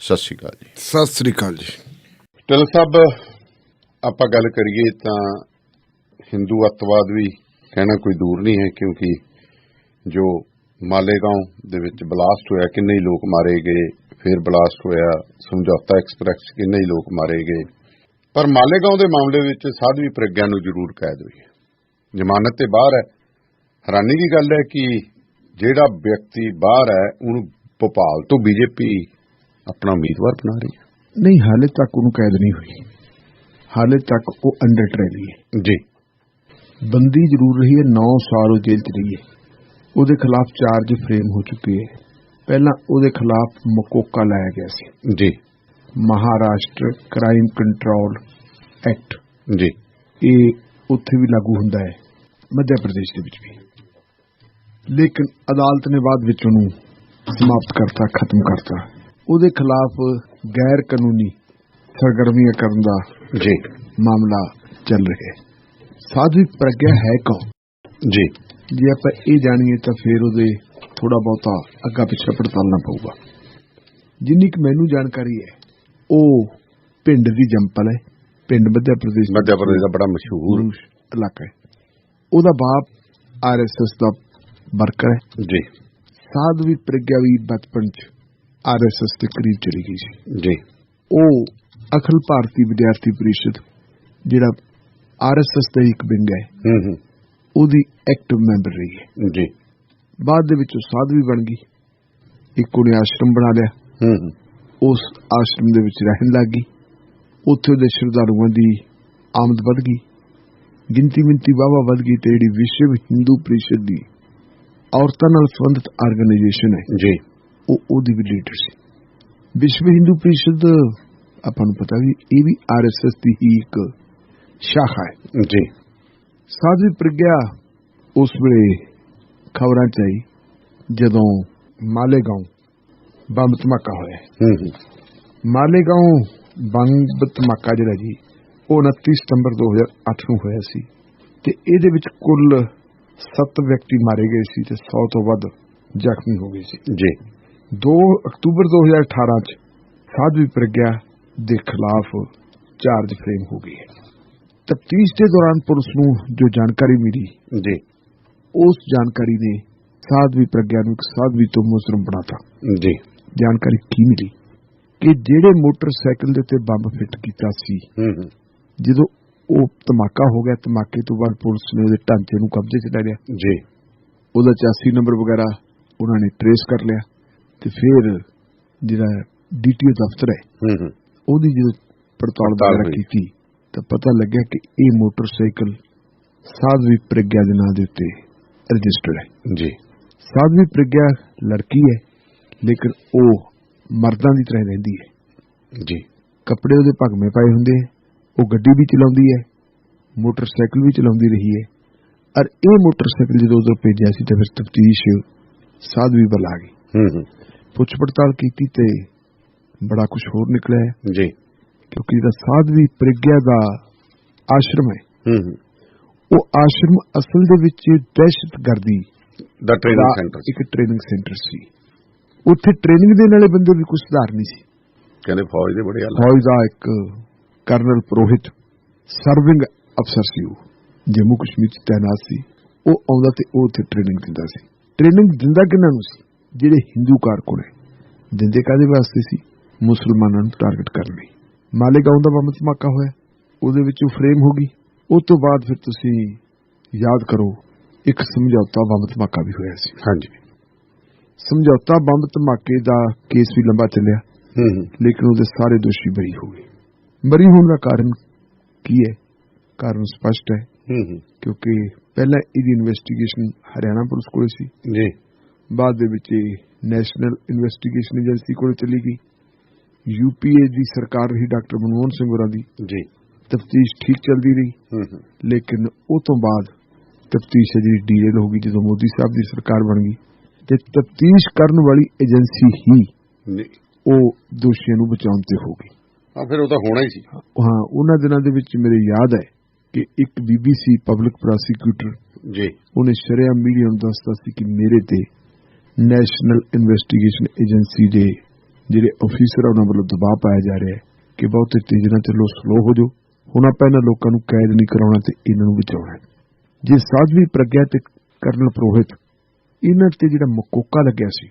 ਸਤਿ ਸ਼੍ਰੀ ਅਕਾਲ ਜੀ। ਸਤਿ ਸ੍ਰੀ ਅਕਾਲ ਜੀ। ਢਿੱਲੋਂ ਸਾਹਿਬ ਆਪਾਂ ਗੱਲ ਕਰੀਏ ਤਾਂ ਹਿੰਦੂ ਅੱਤਵਾਦ ਵੀ ਕਹਿਣਾ ਕੋਈ ਦੂਰ ਨਹੀਂ ਹੈ ਕਿਉਂਕਿ ਜੋ ਮਾਲੇਗਾਉਂ ਦੇ ਵਿੱਚ ਬਲਾਸਟ ਹੋਇਆ ਕਿੰਨੇ ਹੀ ਲੋਕ ਮਾਰੇ ਗਏ ਫਿਰ ਬਲਾਸਟ ਹੋਇਆ ਸਮਝੌਤਾ ਐਕਸਪ੍ਰੈਸ ਕਿੰਨੇ ਹੀ ਲੋਕ ਮਾਰੇ ਗਏ। ਪਰ ਮਾਲੇਗਾਉਂ ਦੇ ਮਾਮਲੇ ਵਿੱਚ ਸਾਧਵੀ ਪ੍ਰਗਿਆ ਨੂੰ ਜ਼ਰੂਰ ਕੈਦ ਹੋਈ ਹੈ। ਜ਼ਮਾਨਤ ਤੇ ਬਾਹਰ ਹੈ। ਹੈਰਾਨੀ ਦੀ ਗੱਲ ਹੈ ਕਿ ਜਿਹੜਾ ਵਿਅਕਤੀ ਬਾਹਰ ਹੈ ਉਹਨੂੰ ਭੋਪਾਲ ਤੋਂ ਬੀਜੇਪੀ ਆਪਣਾ ਉਮੀਦਵਾਰ ਬਣਾ ਰਹੀ ਹੈ। ਨਹੀਂ ਹਾਲੇ ਤੱਕ ਉਹਨੂੰ ਕੈਦ ਨਹੀਂ ਹੋਈ। ਹਾਲੇ ਤੱਕ ਉਹ ਅੰਡਰ ਟ੍ਰਾਇਲ ਹੀ। ਜੀ। ਬੰਦੀ ਜ਼ਰੂਰ ਰਹੀ ਹੈ 9 ਸਾਲ ਉਹ ਜੇਲ੍ਹ 'ਚ ਰਹੀ ਹੈ। ਉਹਦੇ ਖਿਲਾਫ ਚਾਰਜ ਫਰੇਮ ਹੋ ਚੁੱਕੇ ਹੈ। ਪਹਿਲਾਂ ਉਹਦੇ ਖਿਲਾਫ ਮਕੋਕਾ ਲਾਇਆ ਗਿਆ ਸੀ। ਜੀ। ਮਹਾਰਾਸ਼ਟਰ ਕ੍ਰਾਈਮ ਕੰਟਰੋਲ ਐਕਟ ਜੀ। ਇਹ ਉੱਥੇ ਵੀ ਲਾਗੂ ਹੁੰਦਾ ਹੈ ਮੱਧ ਪ੍ਰਦੇਸ਼ ਦੇ ਵਿੱਚ ਵੀ। ਲੇਕਿਨ ਅਦਾਲਤ ਨੇ ਬਾਅਦ ਵਿੱਚ ਉਹਨੂੰ ਸਮਾਪਤ ਕਰਤਾ ਖਤਮ ਕਰਤਾ। ਉਹਦੇ ਖਿਲਾਫ ਗੈਰ ਕਾਨੂੰਨੀ ਸਰਗਰਮੀਆਂ ਕਰਨ ਦਾ ਜੀ। ਮਾਮਲਾ ਚੱਲ ਰਿਹਾ ਹੈ। ਪ੍ਰਗਿਆ ਹੈ ਕੌਣ? ਜੀ। ਜੇ ਆਪਾਂ ਇਹ ਜਾਣੀਏ ਤਾਂ ਫਿਰ ਉਹਦੇ ਥੋੜਾ ਬਹੁਤਾ ਅੱਗਾ ਪਿੱਛਾ ਪੜਤਾਲਣਾ ਪਊਗਾ। ਜਿੰਨੀ ਕਿ ਮੈਨੂੰ ਜਾਣਕਾਰੀ ਹੈ ਉਹ ਪਿੰਡ ਦੀ ਜੰਪਲ ਹੈ। ਪਿੰਡ ਮੱਧ ਪ੍ਰਦੇਸ਼ ਮੱਧ ਪ੍ਰਦੇਸ਼ ਦਾ ਬੜਾ ਮਸ਼ਹੂਰ ਇਲਾਕਾ ਹੈ। ਉਹਦਾ ਬਾਪ ਆਰਐਸਐਸ ਦਾ ਵਰਕਰ ਹੈ। ਜੀ। ਸਾਧਵੀ ਪ੍ਰਗਿਆ ਵੀ ਬਚਪਨ ਚ ਆਰਐਸਐਸ ਦੇ ਕਰੀਬ ਚਲੀ ਗਈ ਸੀ। ਜੀ। ਉਹ ਅਖਿਲ ਭਾਰਤੀ ਵਿਦਿਆਰਥੀ ਪਰਿਸ਼ਦ ਜਿਹੜਾ ਆਰਐਸਐਸ ਦਾ ਇੱਕ ਵਿੰਗ ਹੈ ਹੂੰ ਹੂੰ। ਉਹਦੀ ਐਕਟਿਵ ਮੈਂਬਰ ਰਹੀ ਹੈ। ਜੀ। ਬਾਅਦ ਦੇ ਵਿੱਚ ਉਹ ਸਾਧਵੀ ਬਣ ਗਈ। ਇੱਕ ਉਹਨੇ ਆਸ਼ਰਮ ਬਣਾ ਲਿਆ। ਹੂੰ ਹੂੰ। ਉਸ ਆਸ਼ਰਮ ਦੇ ਵਿੱਚ ਰਹਿਣ ਲੱਗ ਉੱਥੇ ਉਹਦੇ ਸ਼ਰਧਾਲੂਆਂ ਦੀ ਆਮਦ ਵਧ ਗਈ। ਗਿਣਤੀ ਮਿੰਤੀ ਵਾਵਾ ਵਧ ਗਈ ਤੇ ਜਿਹੜੀ ਵਿਸ਼ਵ ਹਿੰਦੂ ਪ੍ਰੀਸ਼ਦ ਦੀ ਔਰਤਾਂ ਨਾਲ ਸੰਬੰਧਿਤ ਆਰਗੇਨਾਈਜੇਸ਼ਨ ਹੈ। ਜੀ। ਉਹ ਉਹਦੀ ਵੀ ਲੀਡਰ ਸੀ। ਵਿਸ਼ਵ ਹਿੰਦੂ ਪ੍ਰੀਸ਼ਦ ਆਪਾਂ ਨੂੰ ਪਤਾ ਵੀ ਇਹ ਵੀ ਆਰਐਸਐਸ ਦੀ ਹੀ ਇੱਕ ਸ਼ਾਖਾ ਹੈ। ਜੀ। ਸਾਧਵੀ ਪ੍ਰਗਿਆ ਉਸ ਵੇਲੇ ਖਬਰਾਂ ਚ ਆਈ ਜਦੋਂ ਮਾਲੇਗਾਉਂ ਬੰਬ ਧਮਾਕਾ ਹੋਇਆ। ਹੂੰ ਹੂੰ। ਮਾਲੇਗਾਉਂ ਬੰਬ ਧਮਾਕਾ ਜਿਹੜਾ ਜੀ ਉਹ 29 ਸਤੰਬਰ 2008 ਨੂੰ ਹੋਇਆ ਸੀ ਤੇ ਇਹਦੇ ਵਿੱਚ ਕੁੱਲ 7 ਵਿਅਕਤੀ ਮਾਰੇ ਗਏ ਸੀ ਤੇ 100 ਤੋਂ ਵੱਧ ਜ਼ਖਮੀ ਹੋ ਗਏ ਸੀ। ਜੀ। 2 ਅਕਤੂਬਰ 2018 ਚ ਸਾਧਵੀ ਪ੍ਰਗਿਆ ਦੇ ਖਿਲਾਫ ਚਾਰਜ ਫਰੇਮ ਹੋ ਗਈ ਹੈ। ਤਫਤੀਸ਼ ਦੇ ਦੌਰਾਨ ਪੁਲਿਸ ਨੂੰ ਜੋ ਜਾਣਕਾਰੀ ਮਿਲੀ ਜੀ। ਉਸ ਜਾਣਕਾਰੀ ਨੇ ਸਾਧਵੀ ਪ੍ਰਗਿਆ ਨੂੰ ਇੱਕ ਸਾਧਵੀ ਤੋਂ ਮੁਜਰਮ ਬਣਾਤਾ। ਜੀ। ਜਾਣਕਾਰੀ ਕੀ ਮਿਲੀ? ਕਿ ਜਿਹੜੇ ਮੋਟਰਸਾਈਕਲ ਦੇ ਉੱਤੇ ਬੰਬ ਫਿੱਟ ਕੀਤਾ ਸੀ ਜਦੋਂ ਉਹ ਧਮਾਕਾ ਹੋ ਗਿਆ ਧਮਾਕੇ ਤੋਂ ਬਾਅਦ ਪੁਲਿਸ ਨੇ ਉਹਦੇ ਢਾਂਚੇ ਨੂੰ ਕਬਜ਼ੇ 'ਚ ਲੈ ਲਿਆ। ਜੀ। ਉਹਦਾ ਚੈਸੀ ਨੰਬਰ ਵਗੈਰਾ ਉਹਨਾਂ ਨੇ ਟਰੇਸ ਕਰ ਲਿਆ। ਤੇ ਫਿਰ ਜਿਹੜਾ ਡੀਟੀਓ ਦਫ਼ਤਰ ਹੈ ਉਹਦੀ ਜਦੋਂ ਪੜਤਾਲ ਵਗੈਰਾ। ਕੀਤੀ ਤਾਂ ਪਤਾ ਲੱਗਿਆ ਕਿ ਇਹ ਮੋਟਰਸਾਈਕਲ ਸਾਧਵੀ ਪ੍ਰਗਿਆ ਦੇ ਨਾਂ ਦੇ ਉੱਤੇ ਰਜਿਸਟਰਡ ਹੈ। ਜੀ। ਸਾਧਵੀ ਪ੍ਰਗਿਆ ਲੜਕੀ ਹੈ ਲੇਕਿਨ ਉਹ ਮਰਦਾਂ ਦੀ ਤਰ੍ਹਾਂ ਰਹਿੰਦੀ ਹੈ। ਜੀ। ਕੱਪੜੇ ਉਹਦੇ ਭਗਵੇਂ ਪਾਏ ਹੁੰਦੇ ਉਹ ਗੱਡੀ ਵੀ ਚਲਾਉਂਦੀ ਹੈ ਮੋਟਰਸਾਈਕਲ ਵੀ ਚਲਾਉਂਦੀ ਰਹੀ ਹੈ। ਔਰ ਇਹ ਮੋਟਰਸਾਈਕਲ ਜਦੋਂ ਉਧਰ ਭੇਜਿਆ ਸੀ ਤਾਂ ਫਿਰ ਤਫਤੀਸ਼ ਸਾਧਵੀ ਵੱਲ ਆ ਗਈ। ਹੂੰ ਹੂੰ। ਪੁੱਛ ਪੜਤਾਲ ਕੀਤੀ ਤੇ ਬੜਾ ਕੁਝ ਹੋਰ ਨਿਕਲਿਆ ਜੀ। ਕਿਉਂਕਿ ਜਿਹੜਾ ਸਾਧਵੀ ਪ੍ਰਗਿਆ ਦਾ ਆਸ਼ਰਮ ਹੈ। ਉਹ ਆਸ਼ਰਮ ਅਸਲ ਦੇ ਵਿੱਚ ਦਹਿਸ਼ਤਗਰਦੀ ਦਾ ਦਾ ਟ੍ਰੇਨਿੰਗ ਸੈਂਟਰ ਇੱਕ ਟ੍ਰੇਨਿੰਗ ਸੈਂਟਰ ਸੀ। ਉੱਥੇ ਟ੍ਰੇਨਿੰਗ ਦੇਣ ਵਾਲੇ ਬੰਦੇ ਵੀ ਕੁਝ ਸੁਧਾਰ ਨਹੀਂ ਸੀ। ਕਹਿੰਦੇ ਫੌਜ ਦੇ ਬੜੇ ਹਾਲਾਤ। ਫੌਜ ਦਾ ਇੱਕ ਕਰਨਲ ਪ੍ਰੋਹਿਤ ਸਰਵਿੰਗ ਅਫਸਰ ਸੀ ਉਹ। ਜੰਮੂ ਕਸ਼ਮੀਰ ਚ ਤਾਇਨਾਤ ਸੀ। ਉਹ ਆਉਂਦਾ ਤੇ ਉਹ ਉੱਥੇ ਟ੍ਰੇਨਿੰਗ ਦਿੰਦਾ ਸੀ। ਟ੍ਰੇਨਿੰਗ ਦਿੰਦਾ ਕਿਹਨਾਂ ਨੂੰ ਸੀ? ਜਿਹੜੇ ਹਿੰਦੂ ਕਾਰਕੁਨ ਹੈ ਦਿੰਦੇ ਕਾਦੇ ਵਾਸਤੇ ਸੀ? ਮੁਸਲਮਾਨਾਂ ਨੂੰ ਟਾਰਗੇਟ ਕਰਨ ਲਈ। ਮਾਲੇਗਾਉਂ ਦਾ ਬੰਬ ਧਮਾਕਾ ਹੋਇਆ। ਉਹਦੇ ਵਿੱਚ ਫਰੇਮ ਹੋ ਗਈ। ਉਸ ਤੋਂ ਬਾਅਦ ਫਿਰ ਤੁਸੀਂ ਯਾਦ ਕਰੋ ਇੱਕ ਸਮਝੌਤਾ ਬੰਬ ਧਮਾਕਾ ਵੀ ਹੋਇਆ ਸੀ। ਹਾਂਜੀ। ਸਮਝੌਤਾ ਬੰਬ ਧਮਾਕੇ ਦਾ ਕੇਸ ਵੀ ਲੰਬਾ ਚੱਲਿਆ। ਹੂੰ ਲੇਕਿਨ ਉਹਦੇ ਸਾਰੇ ਦੋਸ਼ੀ ਬਰੀ ਹੋ ਗਏ। ਬਰੀ ਹੋਣ ਦਾ ਕਾਰਨ ਕੀ ਹੈ? ਕਾਰਨ ਸਪਸ਼ਟ ਹੈ। ਹੂੰ ਹੂੰ। ਕਿਉਂਕਿ ਪਹਿਲਾਂ ਇਹਦੀ ਇਨਵੈਸਟੀਗੇਸ਼ਨ ਹਰਿਆਣਾ ਪੁਲਿਸ ਕੋਲ ਸੀ। ਜੀ। ਬਾਅਦ ਦੇ ਵਿੱਚ ਇਹ ਨੈਸ਼ਨਲ ਇਨਵੈਸਟੀਗੇਸ਼ਨ ਏਜੰਸੀ ਕੋਲ ਚਲੀ ਗਈ। ਯੂਪੀਏ ਦੀ ਸਰਕਾਰ ਰਹੀ ਡਾਕਟਰ ਮਨਮੋਹਨ ਸਿੰਘ ਹੋਰਾਂ ਦੀ। ਜੀ। ਤਫਤੀਸ਼ ਠੀਕ ਚੱਲਦੀ ਰਹੀ। ਲੇਕਿਨ ਉਹ ਤੋਂ ਬਾਅਦ ਤਫਤੀਸ਼ ਜਿਹੜੀ ਡੀਲ ਹੋ ਗਈ ਜਦੋਂ ਮੋਦੀ ਸਾਹਿਬ ਦੀ ਸਰਕਾਰ ਬਣ ਗਈ। ਤੇ ਤਫਤੀਸ਼ ਕਰਨ ਵਾਲੀ ਏਜੰਸੀ ਹੀ ਉਹ ਦੋਸ਼ੀਆਂ ਨੂੰ ਬਚਾਉਣ ਤੇ ਹੋ ਗਈ। ਆ ਫਿਰ ਉਹ ਤਾਂ ਹੋਣਾ ਹੀ ਸੀ। ਹਾਂ ਉਹਨਾਂ ਦਿਨਾਂ ਦੇ ਵਿੱਚ ਮੇਰੇ ਯਾਦ ਹੈ ਕਿ ਇੱਕ ਬੀਬੀਸੀ ਪਬਲਿਕ ਪ੍ਰੋਸੀਕਿਊਟਰ ਜੀ। ਉਹਨੇ ਸ਼ਰਿਆ ਮੀਡੀਆ ਨੂੰ ਦੱਸਦਾ ਸੀ ਕਿ ਮੇਰੇ ਤੇ ਨੈਸ਼ਨਲ ਇਨਵੈਸਟੀਗੇਸ਼ਨ ਏਜੰਸੀ ਦੇ ਜਿਹੜੇ ਅਫੀਸਰ ਆ ਉਹਨਾਂ ਵੱਲੋਂ ਦਬਾਅ ਪਾਇਆ ਜਾ ਰਿਹਾ ਹੈ ਕਿ ਬਹੁਤੇ ਤੇਜ਼ੀ ਨਾਲ ਚੱਲੋ ਸਲੋ ਹੋ ਜਾਓ। ਹੁਣ ਆਪਾਂ ਇਹਨਾਂ ਲੋਕਾਂ ਨੂੰ ਕੈਦ ਨਹੀਂ ਕਰਾਉਣਾ ਤੇ ਇਹਨਾਂ ਨੂੰ ਬਚਾਉਣਾ ਹੈ। ਜੇ ਸਾਧਵੀ ਪ੍ਰਗਿਆ ਤੇ ਕਰਨਲ ਪ੍ਰੋਹਿਤ ਇਹਨਾਂ ਤੇ ਜਿਹੜਾ ਮਕੋਕਾ ਲੱਗਿਆ ਸੀ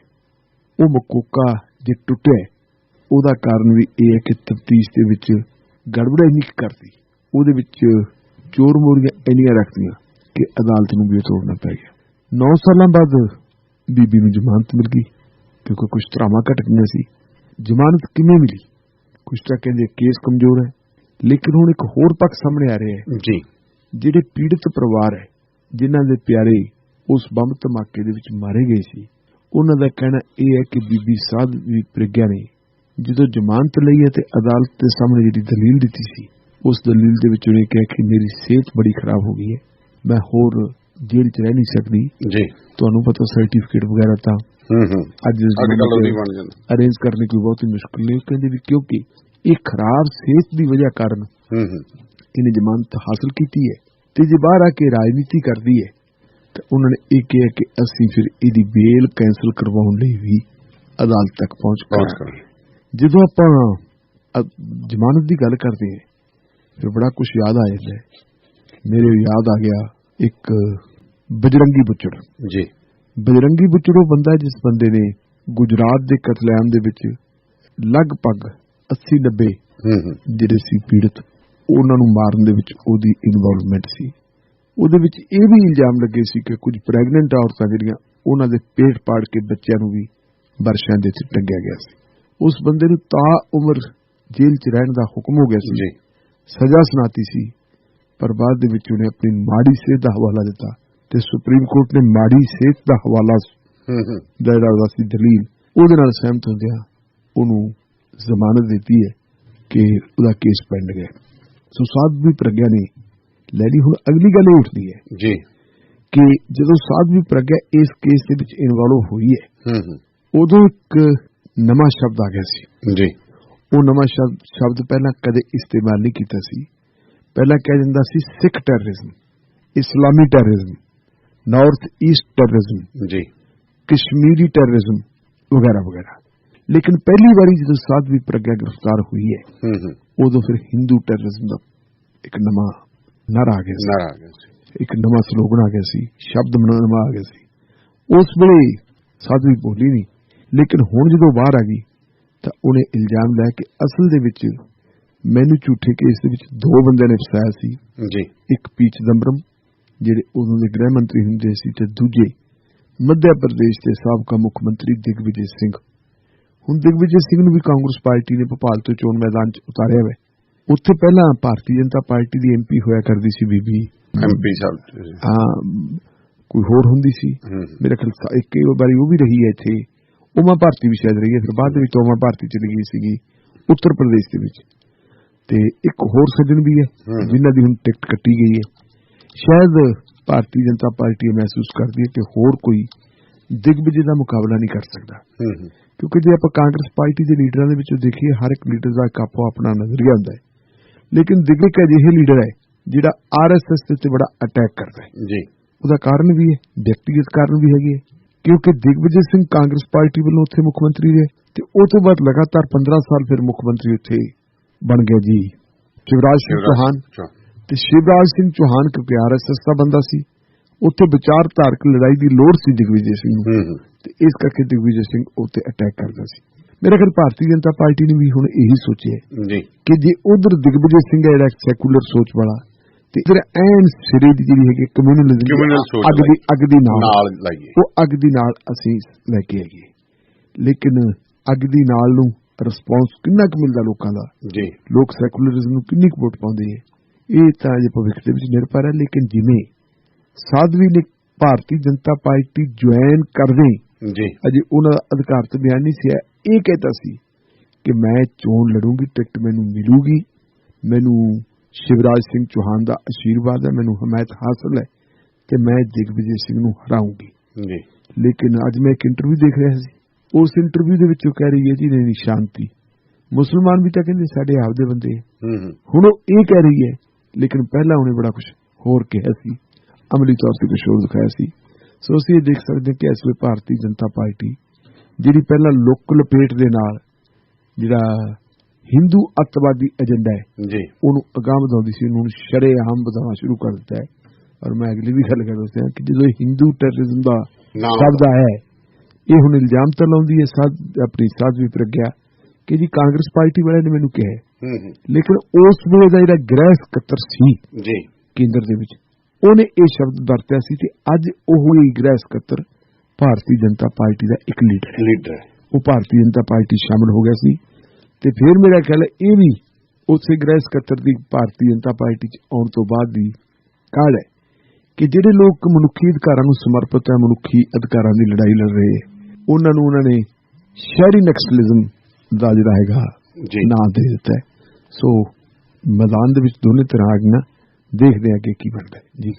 ਉਹ ਮਕੋਕਾ ਜੇ ਟੁੱਟਿਆ ਹੈ, ਉਹਦਾ ਕਾਰਨ ਵੀ ਇਹ ਹੈ ਕਿ ਤਫਤੀਸ਼ ਦੇ ਵਿੱਚ ਗੜਬੜ ਇੰਨੀ ਕੁ ਕਰਦੀ। ਉਹਦੇ ਵਿੱਚ ਚੋਰ ਮੋਰੀਆਂ ਇੰਨੀਆਂ ਰੱਖਦੀਆਂ ਕਿ ਅਦਾਲਤ ਨੂੰ ਵੀ ਤੋੜਨਾ ਪੈ ਗਿਆ। 9 ਸਾਲਾਂ ਬਾਅਦ ਬੀਬੀ ਨੂੰ ਜ਼ਮਾਨਤ ਮਿਲ ਗਈ ਕਿਉਂਕਿ ਕੁਝ ਧਰਾਵਾਂ ਘਟ ਗਈਆਂ ਸੀ। ਜ਼ਮਾਨਤ ਕਿਵੇਂ ਮਿਲੀ? ਕੁਝ ਤਾਂ ਕਹਿੰਦੇ ਕੇਸ ਕਮਜ਼ੋਰ ਹੈ ਲੇਕਿਨ ਹੁਣ ਇੱਕ ਹੋਰ ਪੱਖ ਸਾਹਮਣੇ ਆ ਰਿਹਾ ਹੈ। ਜੀ। ਜਿਹੜੇ ਪੀੜਤ ਪਰਿਵਾਰ ਹੈ ਜਿਨ੍ਹਾਂ ਦੇ ਪਿਆਰੇ ਉਸ ਬੰਬ ਧਮਾਕੇ ਦੇ ਵਿੱਚ ਮਾਰੇ ਗਏ ਸੀ ਉਹਨਾਂ ਦਾ ਕਹਿਣਾ ਇਹ ਹੈ ਕਿ ਬੀਬੀ ਸਾਧ ਵੀ ਪ੍ਰਗਿਆ ਨੇ ਜਦੋਂ ਜ਼ਮਾਨਤ ਲਈ ਹੈ ਤੇ ਅਦਾਲਤ ਦੇ ਸਾਹਮਣੇ ਜਿਹੜੀ ਦਲੀਲ ਦਿੱਤੀ ਸੀ ਉਸ ਦਲੀਲ ਦੇ ਵਿੱਚ ਉਹਨੇ ਕਿਹਾ ਕਿ ਮੇਰੀ ਸਿਹਤ ਬੜੀ ਖਰਾਬ ਹੋ ਗਈ ਹੈ। ਮੈਂ ਹੋਰ ਜੇਲ੍ਹ 'ਚ ਰਹਿ ਨਹੀਂ ਸਕਦੀ ਜੀ। ਤੁਹਾਨੂੰ ਪਤਾ ਸਰਟੀਫਿਕੇਟ ਵਗੈਰਾ ਤਾਂ ਹੂੰ ਹੂੰ। ਅੱਜ ਦੇ ਅੱਜ ਕੱਲ ਜ਼ਮਾਨੇ ਉਹਦੀ 'ਚ ਬਣ ਜਾਂਦਾ। ਅਰੇਂਜ ਕਰਨੇ ਕੋਈ ਬਹੁਤ ਹੀ ਮੁਸ਼ਕਿਲ ਨਹੀਂ ਉਹ ਕਹਿੰਦੇ ਵੀ ਕਿਉਂਕਿ ਇਹ ਖਰਾਬ ਸਿਹਤ ਦੀ ਵਜ੍ਹਾ ਕਾਰਨ ਹੂੰ ਹੂੰ। ਇਹਨੇ ਜ਼ਮਾਨਤ ਹਾਸਲ ਕੀਤੀ ਹੈ ਤੇ ਜੇ ਬਾਹਰ ਆ ਕੇ ਰਾਜਨੀਤੀ ਕਰਦੀ ਹੈ ਤਾਂ ਉਹਨਾਂ ਨੇ ਇਹ ਕਿਹਾ ਕਿ ਅਸੀਂ ਫਿਰ ਇਹਦੀ ਬੇਲ ਕੈਨਸਲ ਕਰਵਾਉਣ ਲਈ ਵੀ ਅਦਾਲਤ ਤੱਕ ਪਹੁੰਚ ਕਰਾਂਗੇ ਜਦੋਂ ਆਪਾਂ ਜ਼ਮਾਨਤ ਦੀ ਗੱਲ ਕਰਦੇ ਹਾਂ ਫਿਰ ਬੜਾ ਕੁਝ ਯਾਦ ਆ ਜਾਂਦਾ ਹੈ। ਮੇਰੇ ਯਾਦ ਆ ਗਿਆ ਇੱਕ ਬਜਰੰਗੀ ਬੁੱਚੜ। ਜੀ। ਬਜਰੰਗੀ ਬੁੱਚੜ ਉਹ ਬੰਦਾ ਜਿਸ ਬੰਦੇ ਨੇ ਗੁਜਰਾਤ ਦੇ ਕਤਲੇਆਮ ਦੇ ਵਿੱਚ ਲਗਭਗ 80 90 ਹੂੰ ਹੂੰ। ਜਿਹੜੇ ਸੀ ਪੀੜਤ ਉਹਨਾਂ ਨੂੰ ਮਾਰਨ ਦੇ ਵਿੱਚ ਉਹਦੀ ਇਨਵੋਲਵਮੈਂਟ ਸੀ। ਉਹਦੇ ਵਿੱਚ ਇਹ ਵੀ ਇਲਜ਼ਾਮ ਲੱਗੇ ਸੀ ਕਿ ਕੁਝ ਪ੍ਰੈਗਨੈਂਟ ਔਰਤਾਂ ਜਿਹੜੀਆਂ ਉਹਨਾਂ ਦੇ ਪੇਟ ਪਾੜ ਕੇ ਬੱਚਿਆਂ ਨੂੰ ਵੀ ਵਰਸ਼ਾਂ ਦੇ ਵਿੱਚ ਟੰਗਿਆ ਗਿਆ ਸੀ। ਉਸ ਬੰਦੇ ਨੂੰ ਤਾ ਉਮਰ ਜੇਲ੍ਹ 'ਚ ਰਹਿਣ ਦਾ ਹੁਕਮ ਹੋ ਗਿਆ ਸੀ। ਜੀ। ਸਜ਼ਾ ਸੁਣਾਤੀ ਸੀ। ਪਰ ਬਾਅਦ ਦੇ ਵਿੱਚ ਉਹਨੇ ਆਪਣੀ ਮਾੜੀ ਸਿਹਤ ਦਾ ਹਵਾਲਾ ਦਿੱਤਾ ਤੇ ਸੁਪਰੀਮ ਕੋਰਟ ਨੇ ਮਾੜੀ ਸਿਹਤ ਦਾ ਹਵਾਲਾ ਜਿਹੜਾ ਉਹਦਾ ਸੀ ਦਲੀਲ ਉਹਦੇ ਨਾਲ ਸਹਿਮਤ ਹੁੰਦਿਆਂ ਉਹਨੂੰ ਜ਼ਮਾਨਤ ਦਿੱਤੀ ਹੈ ਕਿ ਉਹਦਾ ਕੇਸ ਪੈਂਡ ਗਿਆ। ਸੋ ਸਾਧਵੀ ਪ੍ਰਗਿਆ ਨੇ ਲੈ ਲਈ। ਹੁਣ ਅਗਲੀ ਗੱਲ ਉੱਠਦੀ ਹੈ ਜੀ। ਕਿ ਜਦੋਂ ਸਾਧਵੀ ਪ੍ਰਗਿਆ ਇਸ ਕੇਸ ਦੇ ਵਿੱਚ ਇਨਵੋਲਵ ਹੋਈ ਹੈ ਉਦੋਂ ਇੱਕ ਨਵਾਂ ਸ਼ਬਦ ਆ ਗਿਆ ਸੀ। ਜੀ। ਉਹ ਨਵਾਂ ਸ਼ਬਦ ਸ਼ਬਦ ਪਹਿਲਾਂ ਕਦੇ ਇਸਤੇਮਾਲ ਨਹੀਂ ਕੀਤਾ ਸੀ। ਪਹਿਲਾਂ ਕਿਹਾ ਜਾਂਦਾ ਸੀ ਸਿੱਖ ਟੈਰਰਿਜ਼ਮ ਇਸਲਾਮੀ ਟੈਰਰਿਜ਼ਮ ਨਾਰਥ ਈਸਟ ਟੈਰਰਿਜ਼ਮ ਜੀ। ਕਸ਼ਮੀਰੀ ਟੈਰਰਿਜ਼ਮ ਵਗੈਰਾ ਵਗੈਰਾ। ਲੇਕਿਨ ਪਹਿਲੀ ਵਾਰੀ ਜਦੋਂ ਸਾਧਵੀ ਪ੍ਰਗਿਆ ਗ੍ਰਿਫਤਾਰ ਹੋਈ ਹੈ ਹੂੰ ਹੂੰ। ਉਦੋਂ ਫਿਰ ਹਿੰਦੂ ਟੈਰਰਿਜ਼ਮ ਦਾ ਇੱਕ ਨਵਾਂ ਨਾਰਾ ਆ ਗਿਆ ਸੀ। ਨਾਰਾ ਆ ਗਿਆ ਸੀ। ਇੱਕ ਨਵਾਂ ਸਲੋਗਨ ਆ ਗਿਆ ਸੀ ਸ਼ਬਦ ਨਵਾਂ ਆ ਗਿਆ ਸੀ। ਉਸ ਵੇਲੇ ਸਾਧਵੀ ਬੋਲੀ ਨਹੀਂ ਲੇਕਿਨ ਹੁਣ ਜਦੋਂ ਬਾਹਰ ਆ ਗਈ ਤਾਂ ਉਹਨੇ ਇਲਜ਼ਾਮ ਲਾਇਆ ਕਿ ਅਸਲ ਦੇ ਵਿੱਚ ਮੈਨੂੰ ਝੂਠੇ ਕੇਸ ਦੇ ਵਿੱਚ ਦੋ ਬੰਦਿਆਂ ਨੇ ਫਸਾਇਆ ਸੀ। ਜੀ। ਇੱਕ ਪੀ ਚਿਦੰਬਰਮ ਜਿਹੜੇ ਉਦੋਂ ਦੇ ਗ੍ਰਹਿ ਮੰਤਰੀ ਹੁੰਦੇ ਸੀ ਤੇ ਦੂਜੇ ਮੱਧ ਪ੍ਰਦੇਸ਼ ਦੇ ਸਾਬਕਾ ਮੁੱਖ ਮੰਤਰੀ ਦਿਗਵਿਜੇ ਸਿੰਘ। ਹੁਣ ਦਿਗਵਿਜੇ ਸਿੰਘ ਨੂੰ ਵੀ ਕਾਂਗਰਸ ਪਾਰਟੀ ਨੇ ਭੋਪਾਲ ਤੋਂ ਚੋਣ ਮੈਦਾਨ 'ਚ ਉਤਾਰਿਆ ਹੈ। ਉੱਥੇ ਪਹਿਲਾਂ ਭਾਰਤੀ ਜਨਤਾ ਪਾਰਟੀ ਦੀ ਐਮਪੀ ਹੋਇਆ ਕਰਦੀ ਸੀ ਬੀਬੀ। ਐਮਪੀ ਸਾਹਿਬ ਆ ਕੋਈ ਹੋਰ ਹੁੰਦੀ ਸੀ। ਹੂੰ ਮੇਰੇ ਖਿਆਲ ਇੱਕ ਹੀ ਵਾਰੀ ਉਹ ਵੀ ਰਹੀ ਹੈ ਇੱਥੇ। ਉਮਾ ਭਾਰਤੀ ਵੀ ਸ਼ਾਇਦ ਰਹੀ ਹੈ ਫਿਰ ਬਾਅਦ ਦੇ ਵਿੱਚ ਉਮਾ ਭਾਰਤੀ ਚਲੀ ਗਈ ਸੀਗੀ। ਉੱਤਰ ਪ੍ਰਦੇਸ਼ ਦੇ ਵਿੱਚ। ਤੇ ਇੱਕ ਹੋਰ ਸੱਜਣ ਵੀ ਹੈ। ਜਿਨ੍ਹਾਂ ਦੀ ਹੁਣ ਟਿਕਟ ਕੱਟੀ ਗਈ ਹੈ। ਸ਼ਾਇਦ ਭਾਰਤੀ ਜਨਤਾ ਪਾਰਟੀ ਇਹ ਮਹਿਸੂਸ ਕਰਦੀ ਹੈ ਕਿ ਹੋਰ ਕੋਈ ਦਿਗਵਿਜੇ ਦਾ ਮੁਕਾਬਲਾ ਨਹੀਂ ਕਰ ਸਕਦਾ। ਕਿਉਂਕਿ ਜੇ ਆਪਾਂ ਕਾਂਗਰਸ ਪਾਰਟੀ ਦੇ ਲੀਡਰਾਂ ਦੇ ਵਿੱਚੋਂ ਦੇਖੀਏ ਹਰ ਇੱਕ ਲੀਡਰ ਦਾ ਇੱਕ ਆਪੋ ਆਪਣਾ ਨਜ਼ਰੀਆ ਹੁੰਦਾ ਹੈ। ਲੇਕਿਨ ਦਿਗਵਿਜੇ ਇੱਕ ਅਜਿਹੇ ਲੀਡਰ ਹੈ ਜਿਹੜਾ ਆਰਐਸਐਸ ਉੱਤੇ ਬੜਾ ਅਟੈਕ ਕਰਦਾ ਹੈ। ਜੀ। ਉਹਦਾ ਕਾਰਨ ਵੀ ਹੈ ਵਿਅਕਤੀਗਤ ਕਾਰਨ ਵੀ ਹੈਗੇ। ਕਿਉਂਕਿ ਦਿਗਵਿਜੇ ਸਿੰਘ ਕਾਂਗਰਸ ਪਾਰਟੀ ਵੱਲੋਂ ਉੱਥੇ ਮੁੱਖ ਮੰਤਰੀ ਰਹੇ ਤੇ ਉਹ ਤੋਂ ਬਾਅਦ ਲਗਾਤਾਰ 15 ਸਾਲ ਫਿਰ ਮੁੱਖ ਮੰਤਰੀ ਉੱਥੇ ਬਣ ਗਿਆ ਜੀ। ਸ਼ਿਵਰਾਜ ਸਿੰਘ ਚੌਹਾਨ। ਤੇ ਸ਼ਿਵਰਾਜ ਸਿੰਘ ਚੌਹਾਨ ਕਿਉਂਕਿ ਆਰਐਸਐਸ ਦਾ ਬੰਦਾ ਸੀ। ਉੱਥੇ ਵਿਚਾਰ ਧਾਰਕ ਲੜਾਈ ਦੀ ਲੋੜ ਸੀ ਦਿਗਵਿਜੇ ਸਿੰਘ ਨੂੰ। ਤੇ ਇਸ ਕਰਕੇ ਦਿਗਵਿਜੇ ਸਿੰਘ ਉੱਤੇ ਅਟੈਕ ਕਰਦਾ ਸੀ। ਮੇਰਾ ਖਿਆਲ ਭਾਰਤੀ ਜਨਤਾ ਪਾਰਟੀ ਨੇ ਵੀ ਹੁਣ ਇਹੀ ਸੋਚਿਆ ਜੀ। ਕਿ ਜੇ ਉਧਰ ਦਿਗਵਿਜੇ ਸਿੰਘ ਜਿਹੜਾ ਸੈਕੂਲਰ ਸੋਚ ਵਾਲਾ ਤੇ ਇਧਰ ਐਨ ਸਿਰੇ ਦੀ ਜਿਹੜੀ ਹੈਗੀ ਕਮਿਊਨਲਿਜ਼ਮ ਅੱਗ ਦੀ ਅੱਗ ਦੀ ਨਾਲ। ਨਾਲ ਲਾਈਏ। ਉਹ ਅੱਗ ਦੀ ਨਾਲ ਅਸੀਂ ਲੈ ਕੇ ਆਈਏ। ਲੇਕਿਨ ਅੱਗ ਦੀ ਨਾਲ ਨੂੰ ਰਿਸਪੌਂਸ ਕਿੰਨਾ ਕੁ ਮਿਲਦਾ ਲੋਕਾਂ ਦਾ? ਜੀ। ਲੋਕ ਸੈਕੂਲਰਿਜ਼ਮ ਨੂੰ ਕਿੰਨੀ ਕੁ ਵੋਟ ਪਾਉਂਦੇ ਹੈ ਇਹ ਤਾਂ ਜੇ ਭਵਿੱਖ ਦੇ ਵਿੱਚ ਨਿਰਭਰ ਹੈ ਲੇਕਿਨ ਜਿਵੇਂ ਸਾਧਵੀ ਨੇ ਭਾਰਤੀ ਜਨਤਾ ਪਾਰਟੀ ਜੁਆਇਨ ਕਰਦੇ ਜੀ। ਅਜੇ ਉਹਨਾਂ ਦਾ ਅਧਿਕਾਰਤ ਬਿਆਨ ਨਹੀਂ ਸੀ। ਇਹ ਕਹਿਤਾ ਸੀ ਕਿ ਮੈਂ ਚੋਣ ਲੜੂੰਗੀ ਟਿਕਟ ਮੈਨੂੰ ਮਿਲੂਗੀ ਮੈਨੂੰ ਸ਼ਿਵਰਾਜ ਸਿੰਘ ਚੌਹਾਨ ਦਾ ਆਸ਼ੀਰਵਾਦ ਹੈ ਮੈਨੂੰ ਹਮਾਇਤ ਹਾਸਲ ਹੈ ਤੇ ਮੈਂ ਦਿਗਵਿਜੇ ਸਿੰਘ ਨੂੰ ਹਰਾਉਂਗੀ। ਜੀ। ਲੇਕਿਨ ਅੱਜ ਮੈਂ ਇੱਕ ਇੰਟਰਵਿਊ ਦੇਖ ਰਿਹਾ ਸੀ। ਉਸ ਇੰਟਰਵਿਊ ਦੇ ਵਿੱਚ ਉਹ ਕਹਿ ਰਹੀ ਹੈ ਜੀ ਨਹੀਂ ਸ਼ਾਂਤੀ। ਮੁਸਲਮਾਨ ਵੀ ਤਾਂ ਕਹਿੰਦੇ ਸਾਡੇ ਆਪਦੇ ਬੰਦੇ ਹੈ। ਹੂੰ ਹੂੰ। ਹੁਣ ਉਹ ਇਹ ਕਹਿ ਰਹੀ ਹੈ ਲੇਕਿਨ ਪਹਿਲਾਂ ਉਹਨੇ ਬੜਾ ਕੁਝ ਹੋਰ ਕਿਹਾ ਸੀ। ਅਮਲੀ ਤੌਰ ਤੇ ਕੁਝ ਹੋਰ ਦਿਖਾਇਆ ਸੀ। ਸੋ ਅਸੀਂ ਇਹ ਦੇਖ ਸਕਦੇ ਹਾਂ ਕਿ ਇਸ ਵੇਲੇ ਭਾਰਤੀ ਜਨਤਾ ਪਾਰਟੀ ਜਿਹੜੀ ਪਹਿਲਾਂ ਲੁੱਕ ਲਪੇਟ ਦੇ ਨਾਲ ਜਿਹੜਾ ਹਿੰਦੂ ਅੱਤਵਾਦੀ ਏਜੰਡਾ ਹੈ ਜੀ। ਉਹਨੂੰ ਅਗਾਂਹ ਵਧਾਉਂਦੀ ਸੀ ਉਹਨੂੰ ਸ਼ਰੇਆਮ ਵਧਾਉਣਾ ਸ਼ੁਰੂ ਕਰ ਦਿੱਤਾ ਹੈ। ਔਰ ਮੈਂ ਅਗਲੀ ਵੀ ਗੱਲ ਕਰ ਰਿਹਾ ਕਿ ਜਦੋਂ ਹਿੰਦੂ ਟੈਰਰਿਜ਼ਮ ਦਾ ਸ਼ਬਦ ਹੈ ਇਹ ਹੁਣ ਇਲਜ਼ਾਮ ਤਾਂ ਲਾਉਂਦੀ ਹੈ ਸਾਧ ਆਪਣੀ ਸਾਧਵੀ ਪ੍ਰਗਿਆ ਕਿ ਜੀ ਕਾਂਗਰਸ ਪਾਰਟੀ ਵਾਲਿਆਂ ਨੇ ਮੈਨੂੰ ਕਿਹਾ ਲੇਕਿਨ ਉਸ ਵੇਲੇ ਦਾ ਜਿਹੜਾ ਗ੍ਰਹਿ ਸਕੱਤਰ ਸੀ ਜੀ। ਕੇਂਦਰ ਦੇ ਵਿੱਚ ਉਹਨੇ ਇਹ ਸ਼ਬਦ ਵਰਤਿਆ ਸੀ ਤੇ ਅੱਜ ਉਹ ਹੀ ਗ੍ਰਹਿ ਸਕੱਤਰ ਭਾਰਤੀ ਜਨਤਾ ਪਾਰਟੀ ਦਾ ਇੱਕ ਲੀਡਰ ਲੀਡਰ ਉਹ ਭਾਰਤੀ ਜਨਤਾ ਪਾਰਟੀ ਸ਼ਾਮਲ ਹੋ ਗਿਆ ਸੀ। ਤੇ ਫਿਰ ਮੇਰਾ ਖਿਆਲ ਇਹ ਵੀ ਉਸੇ ਗ੍ਰਹਿ ਸਕੱਤਰ ਦੀ ਭਾਰਤੀ ਜਨਤਾ ਪਾਰਟੀ ਚ ਆਉਣ ਤੋਂ ਬਾਅਦ ਦੀ ਕਾਲ ਹੈ ਕਿ ਜਿਹੜੇ ਲੋਕ ਮਨੁੱਖੀ ਅਧਿਕਾਰਾਂ ਨੂੰ ਸਮਰਪਿਤ ਹੈ ਮਨੁੱਖੀ ਅਧਿਕਾਰਾਂ ਦੀ ਲੜਾਈ ਲੜ ਰਹੇ ਉਹਨਾਂ ਨੂੰ ਉਹਨਾਂ ਨੇ ਸ਼ਹਿਰੀ ਨਕਸਲਿਜ਼ਮ ਦਾ ਜਿਹੜਾ ਹੈਗਾ ਜੀ। ਨਾਂ ਦੇ ਦਿੱਤਾ ਸੋ ਮੈਦਾਨ ਦੇ ਵਿੱਚ ਦੋਨੇ ਤਰ੍ਹਾਂ ਆ ਗਈਆਂ। ਦੇਖਦੇ ਆ ਕਿ ਕੀ ਬਣਦਾ ਜੀ।